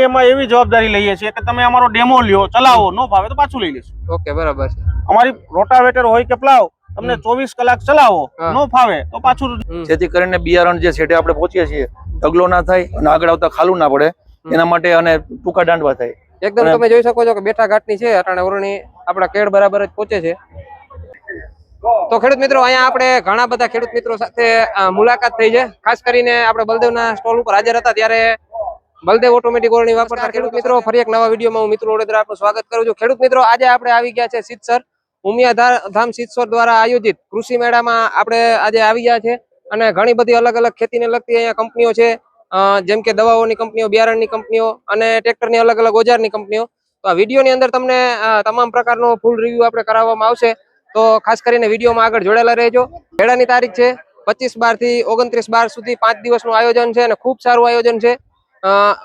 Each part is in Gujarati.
એમાં એવી જવાબદારી લઈએ છીએ કે તમે અમારો ડેમો લ્યો ચલાવો નો ભાવે તો પાછું લઈ લેશું. ઓકે બરાબર છે. અમારી રોટાવેટર હોય કે પ્લાવ તમને ચોવીસ કલાક ચલાવો નો ફાવે તો પાછું જેથી કરીને બિયારણ જે છેટે આપણે પહોંચીએ છીએ ઢગલો ના થાય અને આગળ આવતા ખાલું ના પડે એના માટે અને ટૂંકા દાંડવા થાય. એકદમ તમે જોઈ શકો છો કે બેઠા ઘાટની છે અટાણે ઓરણી આપણા કેળ બરાબર જ પહોંચે છે. તો ખેડૂત મિત્રો અહીંયા આપણે ઘણા બધા ખેડૂત મિત્રો સાથે મુલાકાત થઈ છે. ખાસ કરીને આપણે બલદેવના સ્ટોલ ઉપર હાજર હતા ત્યારે બલદેવ ઓટોમેટિક ઓરણી વાપરતા ખેડૂત મિત્રો ફરી એક નવા વિડીયોમાં હું મિત્રો વડોદરા આપનું સ્વાગત કરું છું. ખેડૂત મિત્રો આજે આપણે આવી ગયા છે સિદ્ધસર ઉમિયા ધા- ધામ સિદ્ધસર દ્વારા આયોજિત કૃષિ મેળામાં આપણે આજે આવી ગયા છે અને ઘણી બધી અલગ અલગ ખેતીને લગતી અહીંયા કંપનીઓ છે. જેમ કે દવાઓની કંપનીઓ બિયારણની કંપનીઓ અને ટ્રેક્ટરની અલગ અલગ ઓજારની કંપનીઓ. તો આ વિડીયોની અંદર તમને તમામ પ્રકારનો ફૂલ રિવ્યુ આપણે કરાવવામાં આવશે. તો ખાસ કરીને વિડીયોમાં આગળ જોડાયેલા રહેજો. મેળાની તારીખ છે પચીસ બારથી ઓગણત્રીસ બાર સુધી પાંચ દિવસનું આયોજન છે અને ખૂબ સારું આયોજન છે.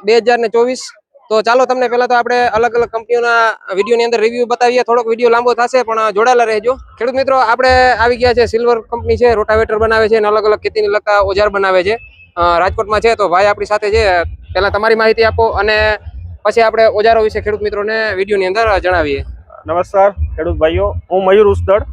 બે હજાર ને ચોવીસ. તો ચાલો તમને પહેલા તો આપણે અલગ અલગ કંપનીઓના વિડીયોની અંદર રિવ્યુ બતાવીએ. થોડોક વીડિયો લાંબો થશે, પણ જોડાયેલા રહેજો. ખેડૂત મિત્રો, આપણે આવી ગયા છે. સિલ્વર કંપની છે રોટાવેટર બનાવે છે અને અલગ અલગ ખેતીને લગતા ઓજાર બનાવે છે. રાજકોટમાં છે, તો ભાઈ આપણી સાથે છે. પહેલાં તમારી માહિતી આપો અને પછી આપણે ઓજારો વિશે ખેડૂત મિત્રોને વિડીયોની અંદર જણાવીએ. નમસ્કાર, ખેડૂત ભાઈઓ. હું મયુર ઉસદડ.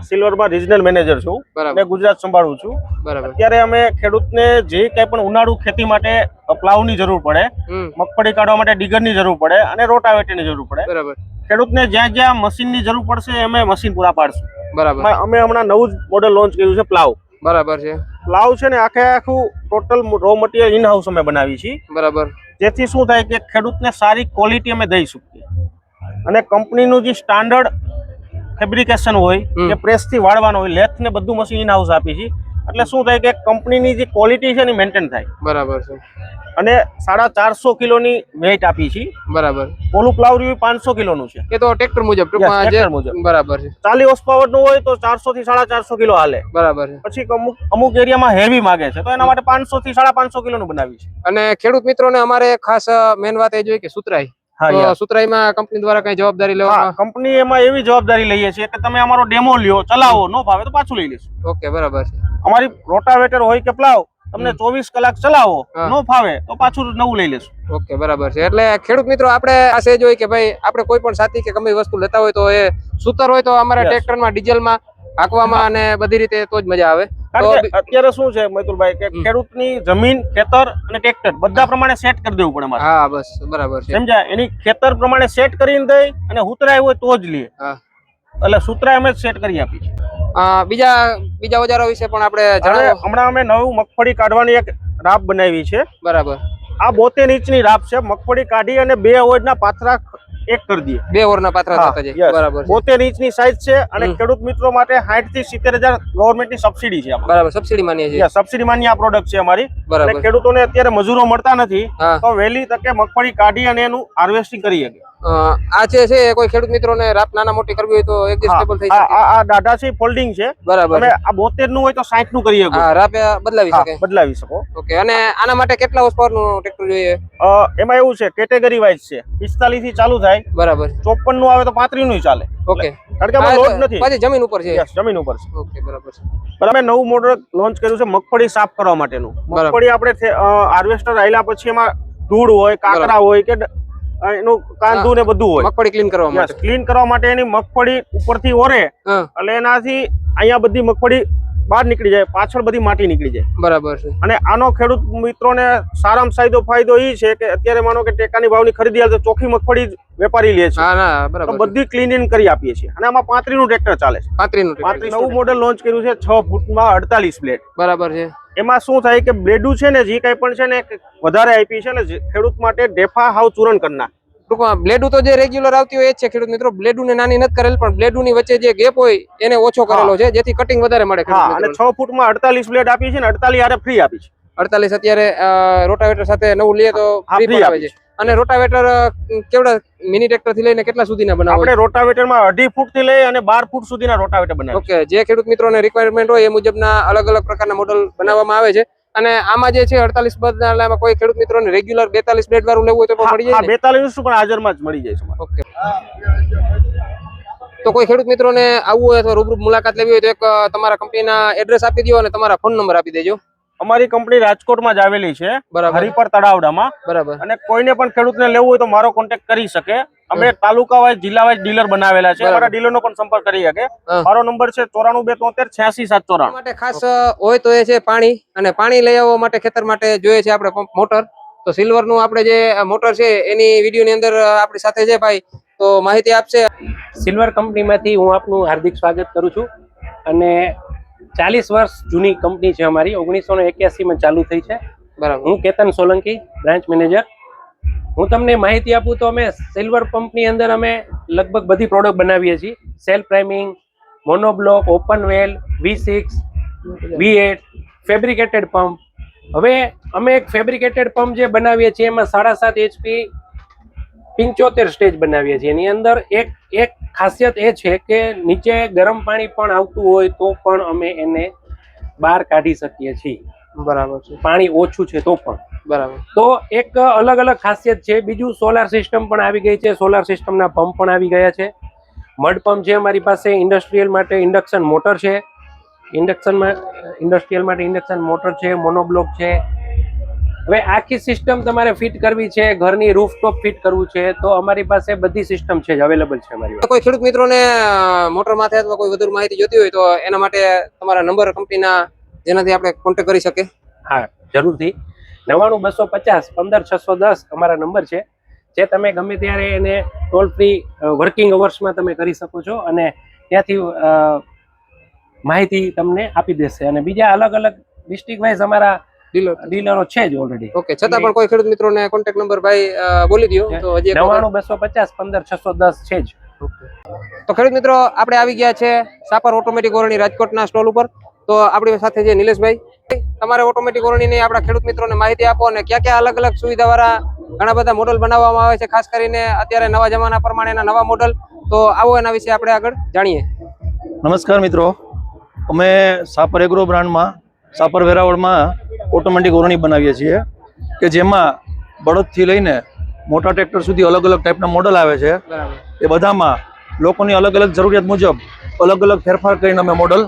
સિલ્વરમાં રિજનલ મેનેજર છું. અને ગુજરાત સંભાળું છું. અત્યારે અમે ખેડૂતને જે કઈ પણ ઉનાળુ ખેતી માટે પ્લાવની જરૂર પડે મગફળી કાઢવા માટે ડીગરની જરૂર પડે અને રોટાવેટરની જરૂર પડે. બરાબર. ખેડૂતને જ્યાં જ્યાં મશીનની જરૂર પડશે અમે મશીન પૂરા પાડશું. બરાબર. અમે- અમે હમણાં નવું જ મોડેલ લોન્ચ કર્યું છે પ્લાવ. બરાબર છે. પ્લાવ છે ને આખે આખું total raw material in house અમે બનાવી છીએ. બરાબર. જેથી શું થાય કે ખેડૂતને સારી ક્વોલિટી અમે દઈ શકીએ. અને કંપનીનું જે સ્ટાન્ડર્ડ ફેબ્રિકેશન હોય કે પ્રેસથી વાળવાનો હોય લેથ ને બધું મશીન ઇન હાઉસ આપી છે. એટલે શું થાય કે કંપનીની જે ક્વોલિટી છે ને મેન્ટેન થાય. બરાબર છે. અને સાડા ચારસો કિલોની વેઇટ આપી છે. બરાબર. ઓલું પ્લાવ રહ્યું પાંચસો કિલોનું છે. એ તો ટ્રેક્ટર મુજબ tractor મુજબ. બરાબર છે. ચાલી હોર્સ પાવરનું હોય તો ચારસો થી સાડા ચારસો કિલો હાલે. બરાબર છે. પછી અમુક અમુક એરિયામાં હેવી માગે છે તો એના માટે પાંચસો થી સાડા પાંચસો કિલોનું બનાવી છે. અને ખેડૂત મિત્રોને અમારે ખાસ મેન વાત એ જોઈએ કે સુતરાઈ યાર. સુતરાઈમાં કંપની દ્વારા કઈ જવાબદારી લેવા કંપની એમાં એવી જવાબદારી લઈએ છીએ કે તમે અમારો ડેમો લ્યો ચલાવો નો ભાવે તો પાછું લઈ લેશું. ઓકે બરાબર છે. અમારી રોટાવેટર હોય કે પ્લાવ તમને ચોવીસ કલાક ચલાવો નો ફાવે તો પાછું નવું લઈ લેશું. ઓકે બરાબર છે. એટલે ખેડૂત મિત્રો આપણે સેજ હોય કે ભાઈ આપણે કોઈ પણ સાથી કે ગમે વસ્તુ લેતા હોય તો એ સુતર હોય તો અમારા. ટ્રેક્ટરમાં ડીઝલમાં હાંકવામાં અને બધી રીતે તો જ મજા આવે. કારણ કે અત્યારે શું છે મૈતુલભાઈ કે ખેડૂતની જમીન ખેતર અને ટ્રેક્ટર બધા પ્રમાણે સેટ કરી દેવું પડે મારે. હા બસ બરાબર છે. સમજ્યા? એની ખેતર પ્રમાણે સેટ કરીને દઈ અને ઉતરાય હોય તો જ લે. એટલે સુતરાય અમે સેટ કરી આપી છે બીજા બીજા ઓજારો વિશે પણ આપણે જાણે. જણાવો હમણાં અમે નવું મગફળી કાઢવાની એક રાપ બનાવી છે. બરાબર. આ બોતેર ઇંચની રાપ છે. મગફળી કાઢી અને બે ઓજના પાથરા એક કરી દઈએ. બે ઓરના પાત્રા થતા જાય. બરાબર બોતેર ઇંચની સાઈઝ છે અને ખેડૂત મિત્રો માટે સાઠથી સિત્તેર હજાર ગવર્મેન્ટની સબસિડી છે બરાબર સબસિડી માનીએ છે. સબસિડી માની આ પ્રોડક્ટ છે અમારી. બરાબર બરાબર ખેડૂતોને અત્યારે મજૂરો મળતા નથી તો વહેલી તકે મગફળી કાઢી અને એનું હાર્વેસ્ટિંગ કરી શકે આ છે છે કોઈ ખેડૂત મિત્રોને રાપ નાના મોટી કરવી હોય તો એડજસ્ટેબલ થઈ શકે. આ- ડાટા છે ફોલ્ડિંગ છે. બરાબર. અને આ બોતેરનું હોય તો 60 નું કરી શકો હા રાપે બદલાવી શકે. બદલાવી શકો. ઓકે અને આના માટે કેટલા હોર્સ પાવરનું ટ્રેક્ટર જોઈએ? અ, એમાં એવું છે કેટેગરી વાઇઝ છે. પિસ્તાલીસથી ચાલુ થાય. બરાબર. ચોપનનું આવે તો પાંત્રીસનું ચાલે. ઓકે. કારણ કે આમાં લોડ નથી. પાછી જમીન ઉપર છે. યસ જમીન ઉપર છે. ઓકે બરાબર. છે અમે નવું મોડલ લોન્ચ કર્યું છે મગફળી સાફ કરવા માટેનું. મગફળી આપણે હાર્વેસ્ટર આયલા પછી એમાં ધૂળ હોય કાકરા હોય કે એનું કાંદુ ને બધું હોય. મગફળી ક્લીન કરવા માટે. ક્લીન કરવા માટે એની મગફળી ઉપરથી ઓરે એટલે એનાથી અહીંયા બધી મગફળી બહાર નીકળી જાય પાછળ બધી માટી નીકળી જાય. બરાબર છે. અને આનો ખેડૂત મિત્રોને સારામાં સાયદો ફાયદો એ છે કે અત્યારે માનો કે ટેકાની ભાવની ખરીદી હાલ તો ચોખ્ખી મગફળી વેપારી લે છે. તો બરાબર બધી ક્લીનિંગ કરી આપીએ છીએ. અને આમાં પાંત્રી નું ટ્રેક્ટર ચાલે છે. પાંત્રી નું પાંત્રીસ નવું મોડેલ લોન્ચ કર્યું છે છ ફૂટમાં અડતાલીસ પ્લેટ બરાબર છે. એમાં શું થાય કે બ્લેડું છે ને જે કંઈ પણ છે ને વધારે આપી છે ને ખેડૂત માટે ડેફા હાવ ચૂરણ કરના. ટૂંકમાં બ્લેડું તો જે રેગ્યુલર આવતી હોય એ છે ખેડૂત મિત્રો. બ્લેડું ને નાની નથી કરેલ પણ બ્લેડું ની વચ્ચે જે ગેપ હોય એને ઓછો કરેલો છે જેથી કટિંગ વધારે મળે હા અને. છ ફૂટમાં અડતાલીસ બ્લેડ આપી છે ને અડતાલીસ આરે ફ્રી આપી છે. અડતાલીસ અત્યારે રોટાવેટર સાથે નવું લઈએ તો પણ આવે છે. અને રોટાવેટર કેવડા મિની ટ્રેક્ટરથી લઈને કેટલા સુધીના બનાવો? આપણે રોટાવેટરમાં અઢી ફૂટથી લઈ અને બાર ફૂટ સુધીના રોટાવેટર બનાવે ઓકે જે ખેડૂત મિત્રોને રિક્વાયરમેન્ટ હોય એ મુજબના અલગ અલગ પ્રકારના મોડલ બનાવવામાં આવે છે. અને આમાં જે છે અડતાલીસ બદલામાં કોઈ ખેડૂત મિત્રોને રેગ્યુલર બેતાલીસ બ્લેડ વાળું લેવું હોય તો પણ મળી જાય હા ને? બેતાલીસ પણ હાજરમાં જ મળી જાય ઓકે. તો કોઈ ખેડૂત મિત્રોને આવવું હોય અથવા રૂબરૂ મુલાકાત લેવી હોય તો એક તમારા કંપનીના એડ્રેસ આપી દો અને તમારા ફોન નંબર આપી દેજો. અમારી કંપની રાજકોટમાં જ આવેલી છે બરાબર. હરિપર તળાવડામાં. બરાબર. અને કોઈને પણ ખેડૂતને લેવું હોય તો મારો કોન્ટેક્ટ કરી શકે. અમે તાલુકા વાઇઝ જિલ્લા વાઇઝ ડીલર બનાવેલા છે. અમારા ડીલરનો પણ સંપર્ક કરી શકે. મારો નંબર છે ચોરાણું બે તોતેર છ્યાસી સાત ચોરાણું. માટે ખાસ હોય તો એ છે પાણી. અને પાણી લઈ આવવા માટે ખેતર માટે જોઈએ છે આપણે મોટર. તો સિલ્વરનું આપણે જે મોટર છે એની વીડિયો ની અંદર આપણી સાથે છે ભાઈ. તો માહિતી આપશે. સિલ્વર કંપનીમાંથી હું આપનું હાર્દિક સ્વાગત કરું છું. અને ચાલીસ વર્ષ જૂની કંપની છે અમારી. ઓગણીસો ને એક્યાસીમાં ચાલુ થઈ છે. બરાબર. હું કેતન સોલંકી બ્રાન્ચ મેનેજર. હું તમને માહિતી આપું તો અમે સિલ્વર પંપની અંદર અમે લગભગ બધી પ્રોડક્ટ બનાવીએ છીએ. Self priming monoblock open well V six V eight fabricated pump હવે અમે એક ફેબ્રિકેટેડ પંપ જે બનાવીએ છીએ એમાં સાડા સાત એચપી પંચોતેર સ્ટેજ બનાવીએ છીએ. એની અંદર એક એક ખાસિયત એ છે કે નીચે ગરમ પાણી પણ આવતું હોય તો પણ અમે એને બહાર કાઢી શકીએ છીએ. બરાબર છે. પાણી ઓછું છે તો પણ. બરાબર. તો એક અલગ અલગ ખાસિયત છે. બીજું સોલાર સિસ્ટમ પણ આવી ગઈ છે. સોલાર સિસ્ટમના પંપ પણ આવી ગયા છે. મડ પંપ છે અમારી પાસે. ઇન્ડસ્ટ્રીયલ માટે ઇન્ડક્શન મોટર છે. ઇન્ડક્શનમાં ઇન્ડસ્ટ્રીયલ માટે ઇન્ડક્શન મોટર છે. મોનોબ્લોક છે. હવે આખી સિસ્ટમ તમારે ફિટ કરવી છે ઘરની રૂફટોપ ફિટ કરવું છે તો અમારી પાસે બધી સિસ્ટમ છે જ અવેલેબલ છે અમારી કોઈ ખેડૂત મિત્રોને મોટર માથે અથવા કોઈ વધુ માહિતી જોતી હોય તો એના માટે તમારા નંબર કંપનીના જેનાથી આપણે કોન્ટેક્ટ કરી શકે હા જરૂરથી. નવ્વાણું બસો પચાસ પંદર છસો દસ અમારા નંબર છે જે તમે ગમે ત્યારે એને ટોલ ફ્રી વર્કિંગ અવર્સમાં તમે કરી શકો છો અને ત્યાંથી માહિતી તમને આપી દેશે. અને બીજા અલગ અલગ ડિસ્ટ્રિક્ટ વાઇઝ અમારા ડીલર ડીલરો છે જ ઓલરેડી ઓકે છતાં પણ કોઈ ખેડૂત મિત્રોને કોન્ટેક્ટ નંબર ભાઈ બોલી દો તો હજી નવાણું બસો પચાસ પંદર છસો દસ છે જ. તો ખેડૂત મિત્રો આપણે આવી ગયા છે સાપર ઓટોમેટિક ઓરણી રાજકોટના સ્ટોલ ઉપર. તો આપણી સાથે છે નિલેશભાઈ. તમારે ઓટોમેટિક ઓરણીની આપણા ખેડૂત મિત્રોને માહિતી આપો અને ક્યાં ક્યાં અલગ અલગ સુવિધા વાળા ઘણા બધા મોડલ બનાવવામાં આવે છે ખાસ કરીને અત્યારે નવા જમાના પ્રમાણેના નવા મોડલ તો આવો એના વિશે આપણે આગળ જાણીએ. નમસ્કાર મિત્રો. અમે સાપર એગ્રો બ્રાન્ડમાં સાપર વેરાવળમાં ઓટોમેટિક ઓરણી બનાવીએ છીએ કે જેમાં બળદથી લઈને મોટા ટ્રેક્ટર સુધી અલગ અલગ ટાઈપના મોડલ આવે છે. એ બધામાં લોકોની અલગ અલગ જરૂરિયાત મુજબ અલગ અલગ ફેરફાર કરીને અમે મોડલ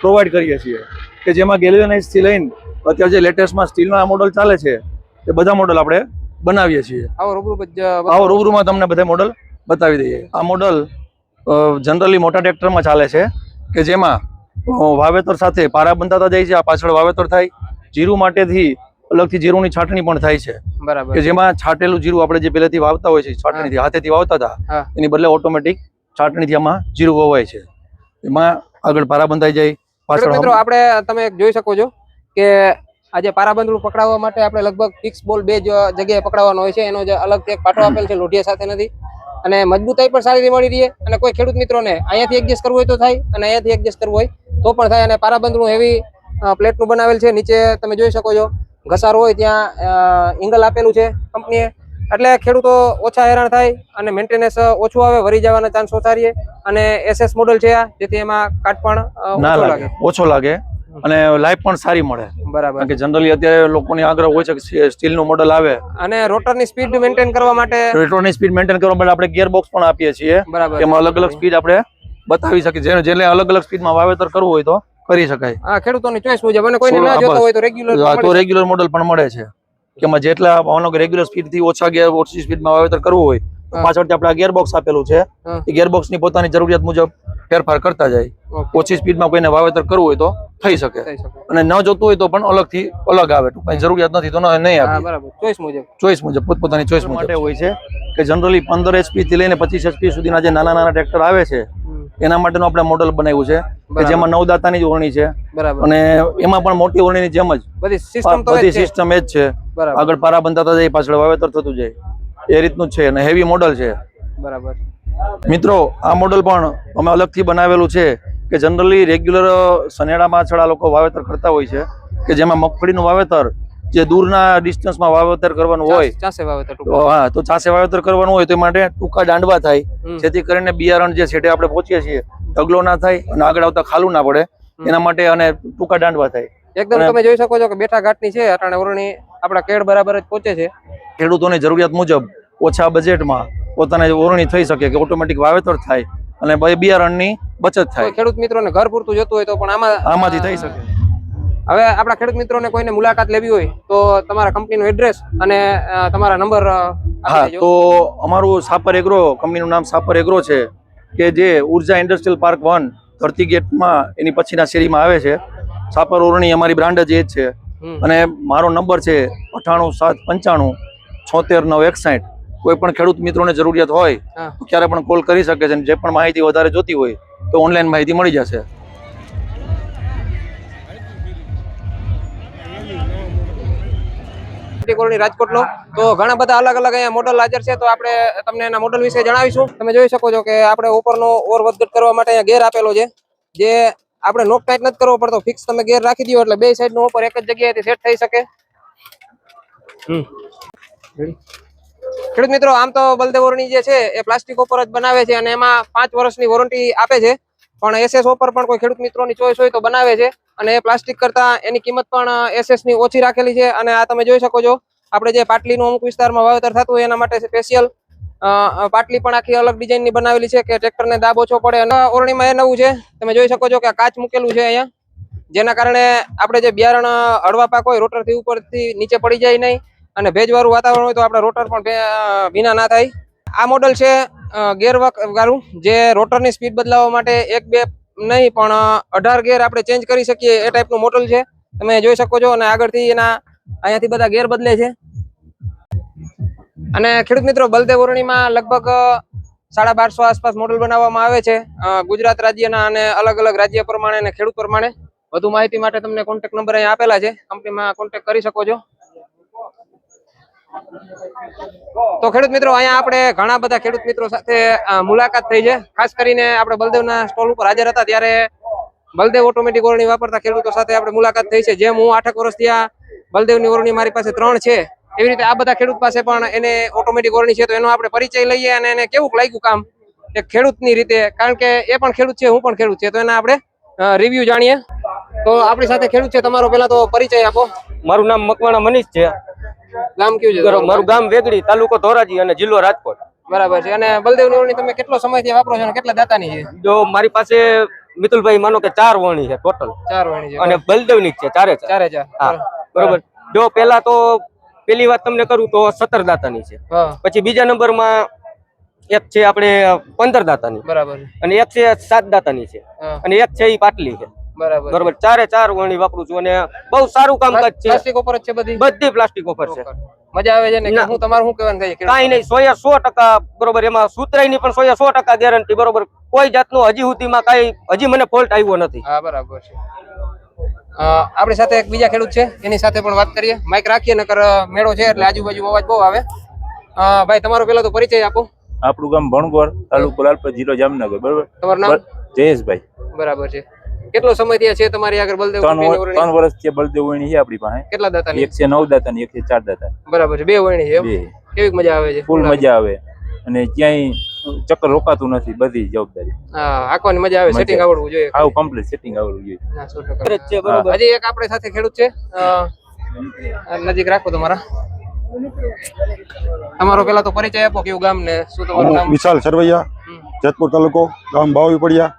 પ્રોવાઈડ કરીએ છીએ. કે જેમાં ગેલ્વેનાઇઝથી લઈને અત્યારે જે લેટેસ્ટમાં સ્ટીલના મોડલ ચાલે છે એ બધા મોડલ આપણે બનાવીએ છીએ. આવો રૂબરૂ આવો રૂબરૂમાં તમને બધા મોડલ બતાવી દઈએ. આ મોડલ જનરલી મોટા ટ્રેક્ટરમાં ચાલે છે કે જેમાં વાવેતર સાથે પારા બંધાતા જાય છે આ પાછળ વાવેતર થાય. જીરું માટેથી અલગથી જીરુંની છાટણી પણ થાય છે. બરાબર. કે જેમાં છાટેલું જીરું આપણે જે પહેલેથી વાવતા હોય છે છાટણીથી હાથેથી વાવતા. હતા એની બદલે ઓટોમેટિક છાટણીથી આમાં જીરું વવાય છે. એમાં આગળ પારા બંધાઈ જાય મિત્રો આપણે તમે જોઈ શકો છો કે આજે પારાબંધરૂ પકડાવવા માટે આપણે લગભગ ફિક્સ બોલ બે જગ્યાએ પકડાવવાનો હોય છે. એનો જે અલગ એક પાટો આપેલ છે લોઢિયા સાથે નથી. અને મજબૂતાઈ પણ સારી રીતે મળી રહે અને કોઈ ખેડૂત મિત્રોને અહીંયાથી એડજસ્ટ કરવું હોય તો થાય અને અહીંયાથી એડજસ્ટ કરવું હોય તો પણ થાય. અને પારાબંધનું હેવી પ્લેટનું બનાવેલ છે. નીચે તમે જોઈ શકો છો. ઘસારો હોય ત્યાં ઇંગલ આપેલું છે કંપનીએ. એટલે ખેડૂતો ઓછા હેરાન થાય અને મેન્ટેનન્સ ઓછું આવે વરી જવાના ચાન્સ ઓછા અને એસએસ મોડલ છે આ જેથી એમાં કાટ પણ ના ઓછો લાગે. ઓછો લાગે. અને લાઈફ પણ સારી મળે. બરાબર. કે જનરલી અત્યારે લોકોની આગ્રહ હોય છે કે સ્ટીલનું મોડલ આવે. અને રોટરની સ્પીડ મેન્ટેન કરવા માટે પેટ્રોલની સ્પીડ મેન્ટેન કરવા માટે આપણે ગિયર બોક્સ પણ આપીએ છીએ. બરાબર. એમાં અલગ અલગ સ્પીડ આપણે બતાવી શકે. જેને જેને અલગ અલગ સ્પીડમાં વાવેતર કરવું હોય તો કરી શકાય. હા ખેડૂતોની ચોઈસ મુજબ. અને કોઈને ના જોતો હોય તો રેગ્યુલર તો રેગ્યુલર મોડલ પણ મળે છે. કે એમાં જેટલા માનો કે રેગ્યુલર સ્પીડથી ઓછા ગેર ઓછી સ્પીડમાં વાવેતર કરવું હોય તો પાછળથી આપણે ગેર બોક્સ આપેલું છે. એ ગેર બોક્સની પોતાની જરૂરિયાત મુજબ ફેરફાર કરતા જાય. ઓછી સ્પીડમાં કોઈને વાવેતર કરવું હોય તો થઈ શકે. અને ન જોતું હોય તો પણ અલગથી અલગ આવે. ટૂંકમાં જરૂરિયાત નથી તો નહીં આવે ચોઈસ મુજબ. ચોઈસ મુજબ પોતપોતાની ચોઈસ માટે હોય છે. કે જનરલી પંદર એચપી થી લઈને પચીસ એચપી સુધીના જે નાના નાના ટ્રેક્ટર આવે છે એના માટેનું આપણે મોડલ બનાવ્યું છે કે જેમાં નવદાતાની જ ઓરણી છે. બરાબર. અને એમાં પણ મોટી ઓરણીની જેમ જ. બધી સિસ્ટમ તો બધી સિસ્ટમ એ જ છે. બરાબર. આગળ પારા બંધાતા જાય પાછળ વાવેતર થતું જાય. એ રીતનું છે અને હેવી મોડલ છે. બરાબર. મિત્રો આ મોડલ પણ અમે અલગથી બનાવેલું છે કે જનરલી રેગ્યુલર સનેડામાં છડા લોકો વાવેતર કરતા હોય છે કે જેમાં મગફળીનું વાવેતર જે દૂરના ડિસ્ટન્સમાં વાવેતર કરવાનું હોય હા તો ચાસે વાવેતર કરવાનું હોય તો એ માટે ટૂંકા દાંડવા થાય. જેથી કરીને બિયારણ જે છેટે આપણે પહોંચીએ છીએ ઢગલો ના થાય અને આગળ આવતા ખાલું ના પડે. એના માટે અને ટૂંકા દાંડવા થાય. એકદમ તમે જોઈ શકો છો કે બેઠા ઘાટની છે અટાણે ઓરણી આપણા કેળ બરાબર જ પહોંચે છે. ખેડૂતોની જરૂરિયાત મુજબ ઓછા બજેટમાં પોતાને ઓરણી થઈ શકે કે ઓટોમેટિક વાવેતર થાય અને બિયારણની બચત થાય. ખેડૂત મિત્રોને ઘર પૂરતું જોતું હોય તો પણ આમાં આમાંથી થઈ શકે. હવે આપણા ખેડૂત મિત્રોને કોઈને મુલાકાત લેવી હોય તો તમારા કંપનીનું એડ્રેસ અને તમારા નંબર હા તો અમારું સાપર એગ્રો કંપનીનું નામ સાપર એગ્રો છે કે જે ઊર્જા ઇન્ડસ્ટ્રીયલ પાર્ક વન ધરતી ગેટમાં એની પછીના શેરીમાં આવે છે. સાપર ઓરણી અમારી બ્રાન્ડ જ એ જ છે. અને મારો નંબર છે અઠાણું સાત પંચાણું છોતેર નવ એકસાઠ. કોઈ પણ ખેડૂત મિત્રોને જરૂરિયાત હોય ત્યારે ક્યારે પણ કોલ કરી શકે છે જે પણ માહિતી વધારે જોતી હોય તો ઓનલાઈન માહિતી મળી જશે. કોલોની રાજકોટનો તો ઘણા બધા અલગ અલગ અહીંયા મોડલ હાજર છે. તો આપણે તમને એના મોડલ વિશે જણાવીશું. તમે જોઈ શકો છો કે આપણે ઉપરનો ઓર વધઘટ કરવા માટે અહીંયા ગેર આપેલો છે. જે આપણે નોક ટાઈટ નથી કરવો પડતો. ફિક્સ તમે ગેર રાખી દો એટલે બે સાઈડ ઓપર એક જ જગ્યાએથી સેટ થઈ શકે. ખેડૂત મિત્રો, આમ તો બલદેવ ઓરણી જે છે એ પ્લાસ્ટિક ઉપર જ બનાવે છે અને એમાં પાંચ વર્ષની વોરંટી આપે છે. પણ એસએસ ઉપર પણ કોઈ ખેડૂત મિત્રોની ચોઈસ હોય તો બનાવે છે. અને એ પ્લાસ્ટિક કરતા એની કિંમત પણ એસએસની ઓછી રાખેલી છે. અને આ તમે જોઈ શકો છો, આપણે જે પાટલીનું અમુક વિસ્તારમાં વાવેતર થતું હોય એના માટે સ્પેશિયલ પાટલી પણ આખી અલગ ડિઝાઇનની બનાવેલી છે કે ટ્રેક્ટર ને દાબ ઓછો પડે. અને ઓરણીમાં એ નવું છે, તમે જોઈ શકો છો કે કાચ મૂકેલું છે અહીંયા. જેના કારણે આપણે જે બિયારણ હળવા પાક હોય રોટરથી ઉપરથી નીચે પડી જાય નહીં. અને ભેજવાળું વાતાવરણ હોય તો આપણે રોટર પણ ભીના ના થાય. આ મોડલ છે ગેરવક, વાળું, જે રોટરની સ્પીડ બદલાવવા માટે એક બે નહીં, પણ અઢાર ગેર આપણે ચેન્જ કરી શકીએ એ ટાઈપનું મોડલ છે. તમે જોઈ શકો છો અને આગળથી એના, અહીંયાથી બધા ગેર બદલે છે. અને ખેડૂત મિત્રો, બલદેવ ઓરણીમાં લગભગ સાડા બારસો આસપાસ મોડલ બનાવવામાં આવે છે. ગુજરાત રાજ્યના અને અલગ અલગ રાજ્ય પ્રમાણે અને ખેડૂત પ્રમાણે. વધુ માહિતી માટે તમને કોન્ટેક્ટ નંબર અહીંયા આપેલા છે. કંપનીમાં કોન્ટેક્ટ કરી શકો છો. તો ખેડૂત મિત્રો, અહીંયા આપણે ઘણા બધા ખેડૂત મિત્રો સાથે મુલાકાત થઈ છે. ખાસ કરીને આપણે બલદેવના સ્ટોલ ઉપર હાજર હતા ત્યારે બલદેવ ઓટોમેટિક ઓરણી વાપરતા ખેડૂતો સાથે આપણે મુલાકાત થઈ છે. જેમ હું આઠક વર્ષથી આ બલદેવની ઓરણી મારી પાસે ત્રણ છે. એવી રીતે આ બધા ખેડૂત પાસે પણ એને ઓટોમેટિક ઓરણી છે. તો એનો આપણે પરિચય લઈએ અને એને કેવું લાગ્યું કામ એક ખેડૂતની રીતે? કારણ કે એ પણ ખેડૂત છે, હું પણ ખેડૂત છે. તો એના આપણે રિવ્યુ જાણીએ. તો આપણી સાથે ખેડૂત છે. તમારો પહેલા તો પરિચય આપો. મારું નામ મકવાણા મનીષ છે. ગામ કયું છે? મારું ગામ વેગડી તાલુકો ધોરાજી અને જિલ્લો રાજકોટ. બરાબર છે. અને બલદેવની ઓરણી તમે કેટલો સમયથી વાપરો છો અને કેટલા દાતાની છે? જો મારી પાસે મિતુલભાઈ માનો કે ચાર વણી છે ટોટલ ચાર વણી છે. અને બલદેવની છે ચારે ચાર. ચારે ચાર. બરોબર. જો પેલા તો પેલી વાત તમને કરું તો સત્તર દાતાની છે. પછી બીજા નંબરમાં એક છે આપણે પંદર દાતાની. બરાબર. અને એક છે સાત દાતાની છે. અને એક છે એ પાટલી છે. બરાબર ચારે ચાર વણી વાપરું છું અને બહુ સારું કામકાજ છે. પ્લાસ્ટિક ઉપર છે બધી? બધી પ્લાસ્ટિક ઓફર છે. મજા આવે છે ને? હું તમારું શું કહેવાનું થાય? કાંઈ નહીં સોએ સો ટકા બરોબર એમાં સુતરાઈ ની પણ સોએ સો ટકા ગેરંટી બરોબર. કોઈ જાતનું હજી સુધીમાં કાંઈ હજી મને ફોલ્ટ આવ્યો નથી. હા બરાબર છે. આપણી સાથે એક બીજા ખેડૂત છે એની સાથે પણ વાત કરીએ. માઇક રાખીએ નકર મેળો છે એટલે આજુબાજુ અવાજ બહુ આવે. ભાઈ તમારો પેલા તો પરિચય આપો. આપણું ગામ ભણગોર તાલુકો લાલપત જિલ્લો જામનગર બરોબર? તમારું નામ? જયેશભાઈ. બરાબર છે. કેટલો સમય થયા છે તમારી આગળ બલદેવ ત્રણ વર્ષ છે ઓરણી? ત્રણ વર્ષથી બળદેવ વણી છે આપણી પાસે. કેટલા દાતા એક છે નવ દાતા એક છે ચાર દાતા બરાબર છે. બે વણી છે કેવી મજા આવે છે? ફૂલ મજા આવે. અને ક્યાંય ચક્કર રોકાતું નથી બધી જવાબદારી. હા આંકવાની મજા આવે સેટિંગ આવડવું જોઈએ. આવું કમ્પ્લીટ સેટિંગ આવડવું જોઈએ. હજી એક આપણે સાથે ખેડૂત છે. નજીક રાખો તમારા. તમારો પેલા તો પરિચય આપો કેવું ગામ ને શું તમારું નામ? વિશાલ સરવૈયા જેતપુર તાલુકો ગામ બાવી પડ્યા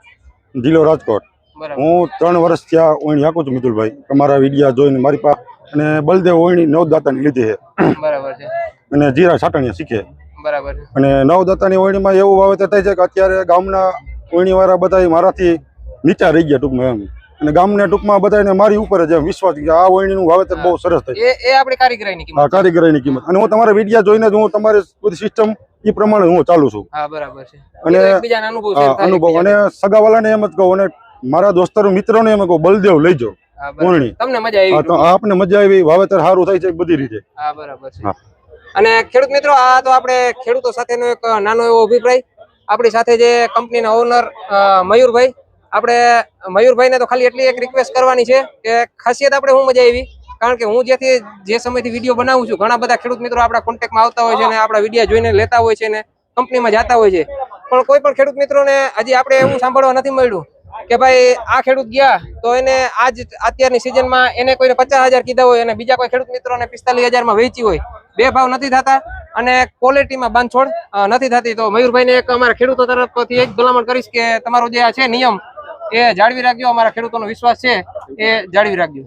જિલ્લો રાજકોટ. હું ત્રણ વર્ષ ત્યાં ઓઈણી હાકું છું મિતુલભાઈ. તમારા વિડિયા જોઈને મારી પાસે અને બલદેવ ઓયણી નવદાતાની લીધી છે. બરાબર છે. અને જીરા સાટણીયા શીખે. બરાબર અને નવદાતાની ઓઈણીમાં એવું વાવેતર થાય છે કે અત્યારે ગામના ઓયણીવાળા બધા મારાથી નીચા રહી ગયા ટૂંકમાં એમ. અને ગામને ટૂંકમાં બધાને મારી ઉપર જ વિશ્વાસ કે આ ઓયણીનું વાવેતર બહુ સરસ થાય. એ આપણી કારીગરીની કિંમત. કારીગરીની કિંમત. અને હું તમારા વિડિયા જોઈને જ હું તમારી બધી સિસ્ટમ એ પ્રમાણે હું ચાલુ છું. હા બરાબર છે. અને અનુભવ અને સગાવાલાને એમ જ કહું અને મારા દોસ્તારો મિત્રોને એમ કહું બલદેવ લઈ જાઓ હા, તમને મજા આવી તો આપને મજા આવી વાવેતર સારું થાય છે બધી રીતે. હા બરાબર છે. અને ખેડૂત મિત્રો આ તો આપણે ખેડૂતો સાથેનો એક નાનો એવો અભિપ્રાય. આપણી સાથે જે કંપનીના ઓનર મયુરભાઈ. આપણે મયુરભાઈને તો ખાલી એટલી એક રિક્વેસ્ટ કરવાની છે કે ખાસિયત આપણે શું મજા આવી? કારણ કે હું જેથી જે સમયથી વીડિયો બનાવું છું ઘણા બધા ખેડૂત મિત્રો આપણા કોન્ટેક્ટમાં આવતા હોય છે અને આપણા વીડિયો જોઈને લેતા હોય છે અને કંપનીમાં જતા હોય છે. પણ કોઈ પણ ખેડૂત મિત્રોને હજી આપણે એવું સાંભળવા નથી મળ્યું. કે ભાઈ, આ ખેડૂત ગયા, તો એને આજ અત્યારની સિઝનમાં એને કોઈને પચાસ હજાર કીધા હોય અને બીજા કોઈ ખેડૂત મિત્રોને પિસ્તાલીસ હજારમાં વેચી હોય, બે ભાવ નથી થતા અને ક્વોલિટીમાં બાંધછોડ નથી થતી. તો મયુરભાઈને એક અમારા ખેડૂતો તરફથી એક ભલામણ કરીશ કે તમારો જે આ છે નિયમ, એ જાળવી રાખજો. અમારા ખેડૂતોનો વિશ્વાસ છે, એ જાળવી રાખજો.